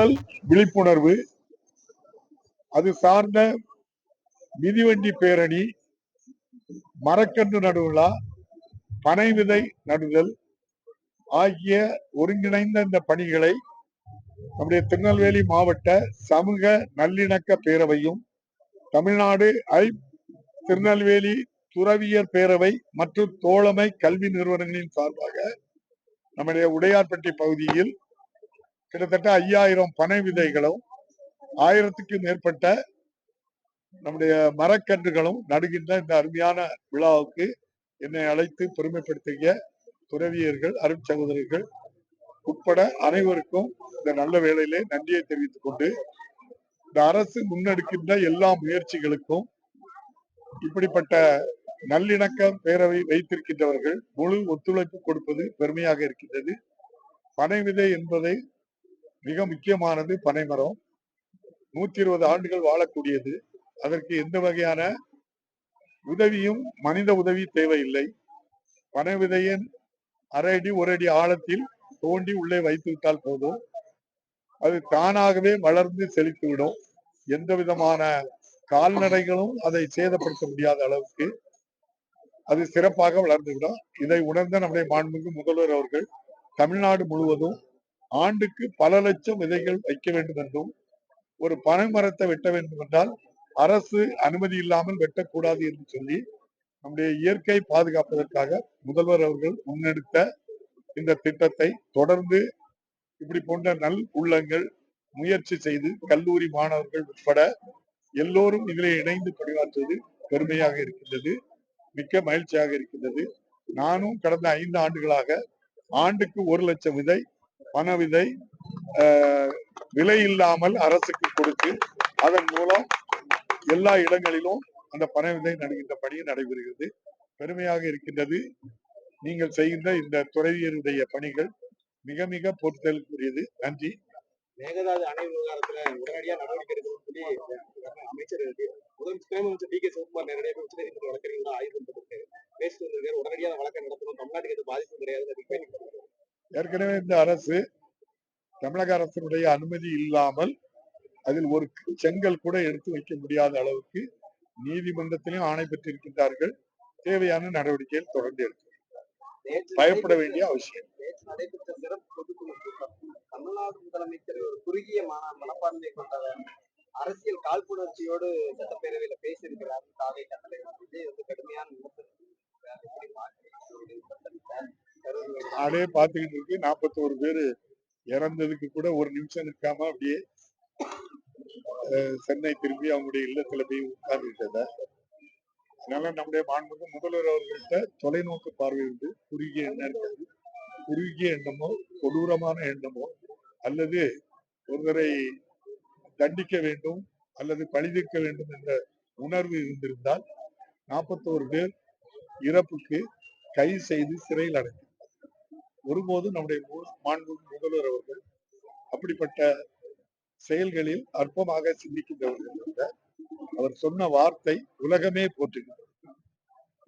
மக்கள் விழிப்புணர்வு அது சார்ந்த மிதிவண்டி பேரணி மரக்கன்று நடுவிழா பனை விதை நடுதல் ஆகிய ஒருங்கிணைந்த இந்த பணிகளை நம்முடைய திருநெல்வேலி மாவட்ட சமூக நல்லிணக்க பேரவையும் தமிழ்நாடு ஐ திருநெல்வேலி துறவியர் பேரவை மற்றும் தோழமை கல்வி நிறுவனங்களின் சார்பாக நம்முடைய உடையார்பட்டி பகுதியில் கிட்டத்தட்ட ஐயாயிரம் பனை விதைகளும் ஆயிரத்துக்கு மேற்பட்ட நம்முடைய மரக்கன்றுகளும் நடுகின்ற இந்த அருமையான விழாவுக்கு என்னை அழைத்து பெருமைப்படுத்திய துறவியர்கள் அருட் சகோதரர்கள் உட்பட அனைவருக்கும் இந்த நல்ல வேளையிலே நன்றியை தெரிவித்துக் கொண்டு இந்த அரசு முன்னெடுக்கின்ற எல்லா முயற்சிகளுக்கும் இப்படிப்பட்ட நல்லிணக்க பேரவை வைத்திருக்கின்றவர்கள் முழு ஒத்துழைப்பு கொடுப்பது பெருமையாக இருக்கின்றது. பனை விதை என்பதை மிக முக்கியமானது பனைமரம். நூத்தி இருபது ஆண்டுகள் வாழக்கூடியது. அதற்கு எந்த வகையான உதவியும் மனித உதவி தேவையில்லை. பனை விதையின் அரை அடி ஒரு அடி ஆழத்தில் தோண்டி உள்ளே வைத்து விட்டால் போதும். அது தானாகவே வளர்ந்து செழித்துவிடும். எந்த விதமான கால்நடைகளும் அதை சேதப்படுத்த முடியாத அளவுக்கு அது சிறப்பாக வளர்ந்துவிடும். இதை உணர்ந்த நம்முடைய மாண்புமிகு முதல்வர் அவர்கள் தமிழ்நாடு முழுவதும் ஆண்டுக்கு பல லட்சம் விதைகள் வைக்க வேண்டும் என்றும் ஒரு பனை மரத்தை வெட்ட வேண்டும் என்றால் அரசு அனுமதி இல்லாமல் வெட்டக்கூடாது என்று சொல்லி நம்முடைய இயற்கை பாதுகாப்பதற்காக முதல்வர் அவர்கள் முன்னெடுத்த இந்த திட்டத்தை தொடர்ந்து இப்படி போன்ற நல் உள்ளங்கள் முயற்சி செய்து கல்லூரி மாணவர்கள் உட்பட எல்லோரும் இதில் இணைந்து பணியாற்றுவது பெருமையாக இருக்கின்றது மிக்க மகிழ்ச்சியாக இருக்கின்றது. நானும் கடந்த ஐந்து ஆண்டுகளாக ஆண்டுக்கு ஒரு லட்சம் விதை பண விதை விலை இல்லாமல் அரசுக்கு கொடுத்து அதன் மூலம் எல்லா இடங்களிலும் அந்த பணவிதை நடுகின்ற பணி நடைபெறுகிறது. பெருமையாக இருக்கின்றது. நீங்கள் செய்கின்ற இந்த துறையினுடைய பணிகள் மிக மிக பொறுத்தலுக்குரியது நன்றி. மேகதாது அணை விவகாரத்துல உடனடியா நடவடிக்கை எடுக்கணும்னு சொல்லி அமைச்சர் முதல் முதலமைச்சர் டி கே. சிவகுமார் நேரடியாக உச்சநீதிமன்ற வழக்கறிஞர்கள் ஆய்வு பண்ணிட்டு பேசிட்டு வந்திருக்காரு. உடனடியாக வழக்கை நடத்தணும். தமிழ்நாட்டுக்கு எந்த பாதிப்பும் கிடையாது ஏற்கனவே இந்த அரசு தமிழக அரசினுடைய அனுமதி இல்லாமல் அதில் ஒரு செங்கல் கூட எடுத்து வைக்க முடியாத அளவுக்கு நீதிமன்றத்திலும் ஆணை பெற்றிருக்கின்றார்கள். தேவையான நடவடிக்கைகள் தொடர்ந்து எடுக்கும் நேற்று பயப்பட வேண்டிய அவசியம். நேற்று நடைபெற்ற சிறப்பு பொதுக்குழு கூட்டம் தமிழ்நாடு முதலமைச்சர் ஒரு குறுகிய மனப்பான்மை கொண்டவர் அரசியல் காழ்ப்புணர்ச்சியோடு சட்டப்பேரவையில பேசியிருக்கிறார். தாவை தலைவர் வந்து கடுமையான விமர்சனம் பாத்துக்கிட்டு ஒரு பார்த்துக்கிட்டு இருக்கு நாற்பத்தோரு பேரு இறந்ததுக்கு கூட ஒரு நிமிஷம் நிற்காம அப்படியே அஹ், சென்னை திரும்பி அவங்களுடைய இல்லத்துல போய் உட்கார்ந்துட்டத அதனால நம்முடைய மாண்புக்கு முதல்வர் அவர்கள்ட்ட தொலைநோக்கு பார்வை உண்டு. குறுகிய எண்ணம் இருக்காது. குறுகிய எண்ணமோ கொடூரமான எண்ணமோ அல்லது ஒருவரை தண்டிக்க வேண்டும் அல்லது பழிதிக்க வேண்டும் என்ற உணர்வு இருந்திருந்தால் நாற்பத்தோரு பேர் இறப்புக்கு கைது செய்து சிறையில் அடைத்தார் ஒருபோதும் நம்முடைய மு- மாண்பு முதல்வர் அவர்கள் அப்படிப்பட்ட செயல்களில் அற்பமாக சிந்திக்கின்றவர்கள் அல்ல. அவர் சொன்ன வார்த்தை உலகமே போற்றுகிறது.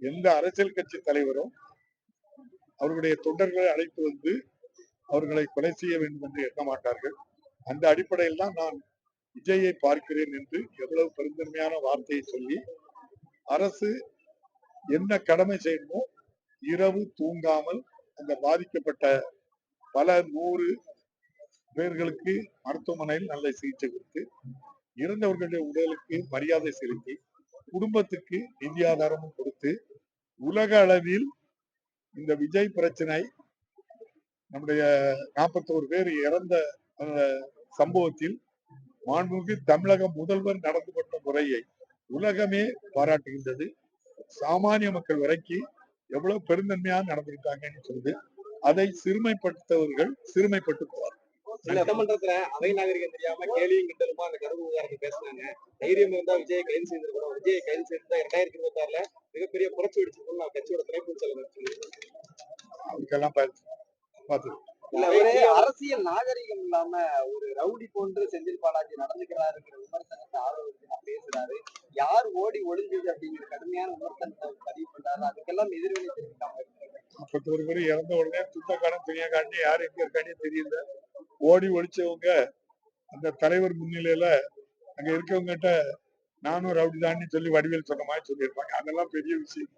எந்த அரசியல் கட்சி தலைவரும் அவர்களுடைய தொண்டர்களை அழைத்து வந்து அவர்களை கொலை செய்ய வேண்டும் என்று எண்ண மாட்டார்கள். அந்த அடிப்படையில் தான் நான் விஜயை பார்க்கிறேன் என்று எவ்வளவு பெருந்தன்மையான வார்த்தையை சொல்லி அரசு என்ன கடமை செய்யணுமோ இரவு தூங்காமல் அந்த பாதிக்கப்பட்ட பல நூறு பேர்களுக்கு மருத்துவமனையில் நல்ல சிகிச்சை கொடுத்து இறந்தவர்களுடைய உடலுக்கு மரியாதை செலுத்தி குடும்பத்துக்கு நிதி ஆதாரமும் கொடுத்து உலக அளவில் இந்த விஜய் பிரச்சனை நம்முடைய நாற்பத்தோரு பேர் இறந்த அந்த சம்பவத்தில் மாண்புமிகு தமிழக முதல்வர் நடந்து கொண்ட முறையை உலகமே பாராட்டுகின்றது. சாமானிய மக்கள் வரைக்கும் எவ்வளவு பெருந்தன்மையாக நடந்திருக்காங்கன்னு சொல்லுது அதை சிறுமைப்படுத்தவர்கள் சிறுமைப்பட்டு போவார் சட்டமன்றத்துல அவை நாகரிகம் தெரியாம கேலியும் கிண்டலுமா அந்த கருவு விவகாரத்தை பேசினாங்க. தைரியம் இருந்தா விஜயை கைது செய்திருக்கணும். விஜயை கைது செய்திருந்தா இரண்டாயிரத்தி இருபத்தி ஆறுல மிகப்பெரிய புரட்சி வெடிச்சிருக்கும் நான் கட்சியோட துணை பொதுச். அதுக்கெல்லாம் பார்த்து பார்த்து இல்ல ஒரு அரசியல் நாகரிகம் இல்லாம ஒரு ரவுடி போன்று செந்தில் பாலாஜி நடந்துக்கிறாருங்கிற விமர்சனத்தை யார் ஓடி ஒளிஞ்சது அப்படிங்கிற கடுமையான விமர்சனத்தை பதிவு பண்றாரு. அதுக்கெல்லாம் எதிர்வினை தெரிவிக்காம. நாற்பத்தோரு பேர் இறந்த உடனே துத்தக்காரன் துணியக்காரன் யார் எங்க இருக்கானே தெரியல. ஓடி ஒழிச்சவங்க அந்த தலைவர் முன்னிலையில அங்க இருக்கவங்ககிட்ட நானும் ரவுடிதான்னு சொல்லி வடிவேல் சொன்ன மாதிரி சொல்லியிருப்பாங்க. அதெல்லாம் பெரிய விஷயம்.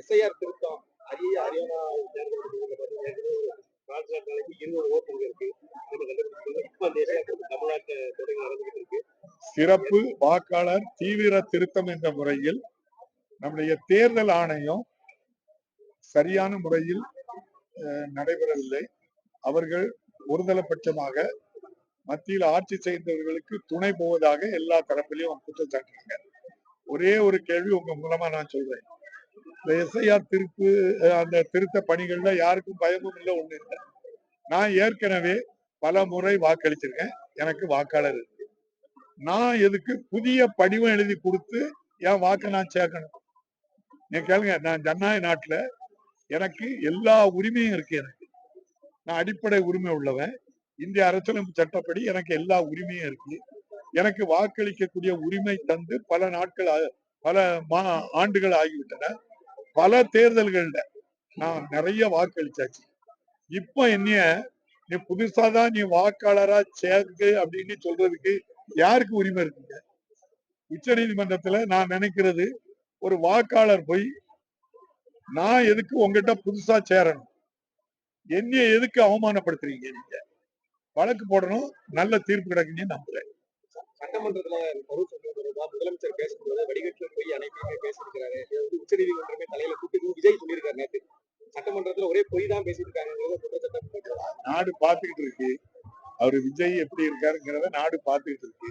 எஸ்ஐஆர் திருத்தம். அரிய அரியானா தேர்தல் இருநூறு ஓட்டுங்க இருக்கு. இப்ப அந்த தொடங்கி நடந்துகிட்டு இருக்கு. சிறப்பு வாக்காளர் தீவிர திருத்தம் என்ற முறையில் நம்முடைய தேர்தல் ஆணையம் சரியான முறையில் அஹ், நடைபெறவில்லை. அவர்கள் ஒருதலைபட்சமாக மத்தியில் ஆட்சி செய்தவர்களுக்கு துணை போவதாக எல்லா தரப்பிலையும் குற்றம் சாட்டுறாங்க ஒரே ஒரு கேள்வி உங்க மூலமா நான் சொல்றேன். இந்த எஸ்ஐஆர் திருப்பு அந்த திருத்த பணிகள்ல யாருக்கும் பயமும் இல்லை ஒண்ணு இல்லை. நான் ஏற்கனவே பல முறை வாக்களிச்சிருக்கேன். எனக்கு வாக்காளர் இருக்கு. நான் எதுக்கு புதிய படிவம் எழுதி கொடுத்து என் வாக்கை நான் சேர்க்கணும்? நீங்க கேளுங்க நான் ஜனநாயக நாட்டுல எனக்கு எல்லா உரிமையும் இருக்கு எனக்கு. நான் அடிப்படை உரிமை உள்ளவன். இந்திய அரசியலமைப்பு சட்டப்படி எனக்கு எல்லா உரிமையும் இருக்கு. எனக்கு வாக்களிக்கக்கூடிய உரிமை தந்து பல நாட்கள் பல மா ஆண்டுகள் ஆகிவிட்டன. பல தேர்தல்கள்ல நான் நிறைய வாக்களிச்சாச்சு. இப்போ என்னைய நீ புதுசாதான் நீ வாக்காளரா சேர்க்கு அப்படின்னு சொல்றதுக்கு யாருக்கு உரிமை இருக்குங்க? உச்ச நீதிமன்றத்துல நான் நினைக்கிறது ஒரு வாக்காளர் போய் நான் எதுக்கு உங்ககிட்ட புதுசா சேரணும்? என்னைய எதுக்கு அவமானப்படுத்துறீங்க நீங்க? வழக்கு போடணும் நல்ல தீர்ப்பு கிடைக்குன்னு நம்புறேன். சட்டமன்றத்துல கரூர் சம்பவம் தொடர்பா முதலமைச்சர் பேசும்போது வடிகட்டில போய் அனைத்தையுமே பேசியிருக்கிறாரு. இது வந்து உச்சநீதிமன்றமே தலையில கூப்பிட்டு விஜய் சொல்லியிருக்காரு நேற்று சட்டமன்றத்துல ஒரே பொய் தான் பேசிட்டு இருக்காங்கிறத நாடு பார்த்துக்கிட்டு இருக்கு. அவரு விஜய் எப்படி இருக்காருங்கிறத நாடு பார்த்துக்கிட்டு இருக்கு.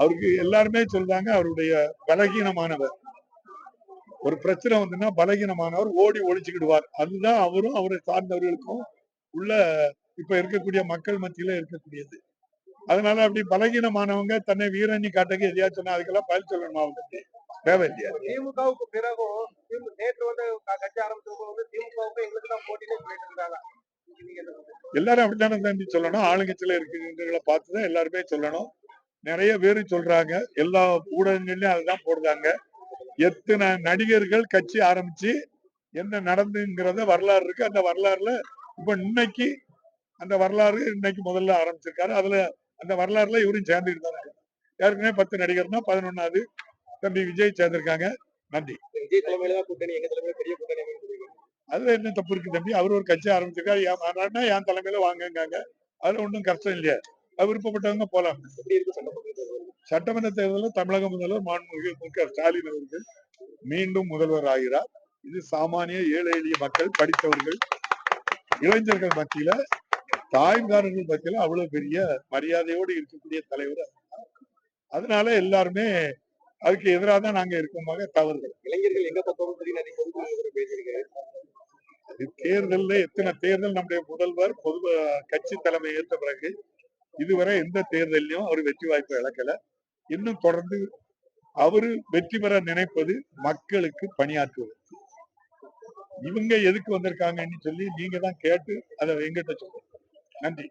அவருக்கு எல்லாருமே சொல்றாங்க அவருடைய பலகீனமானவர். ஒரு பிரச்சனை வந்துன்னா பலகீனமானவர் ஓடி ஒழிச்சுக்கிடுவார். அதுதான் அவரும் அவரை சார்ந்தவர்களுக்கும் உள்ள இப்ப இருக்கக்கூடிய மக்கள் மத்தியில இருக்கக்கூடியது. அதனால அப்படி பலகீனமானவங்க தன்னை வீரண்ணி காட்டக்கு எதையா சொன்னா அதுக்கெல்லாம் பதில் சொல்லணுமா அவங்களுக்கு தேவையில்லையா? திமுகவுக்கு பிறகும் நேற்று வந்து கட்சி ஆரம்பிச்சவங்க வந்து திமுகவுக்கு எங்களுக்கு தான் நீங்க என்ன சொல்றீங்க? எல்லாரும் அப்படித்தானே தம்பி சொல்லணும்? ஆளுங்கட்சியில இருக்கிறவங்களை பார்த்துதான் எல்லாருமே சொல்லணும். நிறைய பேரு சொல்றாங்க. எல்லா ஊடகங்கள்லயும் அதுதான் போடுறாங்க. எத்தனை நடிகர்கள் கட்சி ஆரம்பிச்சு என்ன நடந்துங்கிறத வரலாறு இருக்கு. அந்த வரலாறுல இப்ப இன்னைக்கு அந்த வரலாறு இன்னைக்கு முதல்ல ஆரம்பிச்சிருக்காரு. அதுல அந்த வரலாறுல இவரும் சேர்ந்துட்டு தான் இருக்காரு. ஏற்கனவே பத்து நடிகர்னா பதினொன்னாவது தம்பி விஜய் சேர்ந்திருக்காங்க. நன்றி. அதுல என்ன தப்பு இருக்கு தம்பி? அவர் ஒரு கட்சி ஆரம்பிச்சிருக்காரு. என் மாநாடுனா என் தலைமையில வாங்கங்காங்க. அதுல ஒன்றும் கஷ்டம் இல்லையா? அது விருப்பப்பட்டவங்க போலாம். சட்டமன்ற தேர்தலில் தமிழக முதல்வர் மாண்புமிகு மு. க. ஸ்டாலின் அவர்கள் மீண்டும் முதல்வர் ஆகிறார். இது சாமானிய ஏழை எளிய மக்கள் படித்தவர்கள் இளைஞர்கள் மத்தியில தாய்மார்கள் மத்தியில அவ்வளவு பெரிய மரியாதையோடு இருக்கக்கூடிய தலைவர். அதனால எல்லாருமே அதுக்கு எதிராக தான் நாங்க இருக்கோமாக தவறுகள். இளைஞர்கள் எங்க அது தேர்தல்ல எத்தனை தேர்தல் நம்முடைய முதல்வர் பொது கட்சி தலைமை ஏற்ற பிறகு இதுவரை எந்த தேர்தலையும் அவர் வெற்றி வாய்ப்பு இழக்கல. இன்னும் தொடர்ந்து அவரு வெற்றி பெற நினைப்பது மக்களுக்கு பணியாற்றுவது. இவங்க எதுக்கு வந்திருக்காங்கன்னு சொல்லி நீங்க தான் கேட்டு அதை எங்கிட்ட சொல்லுங்க. நன்றி.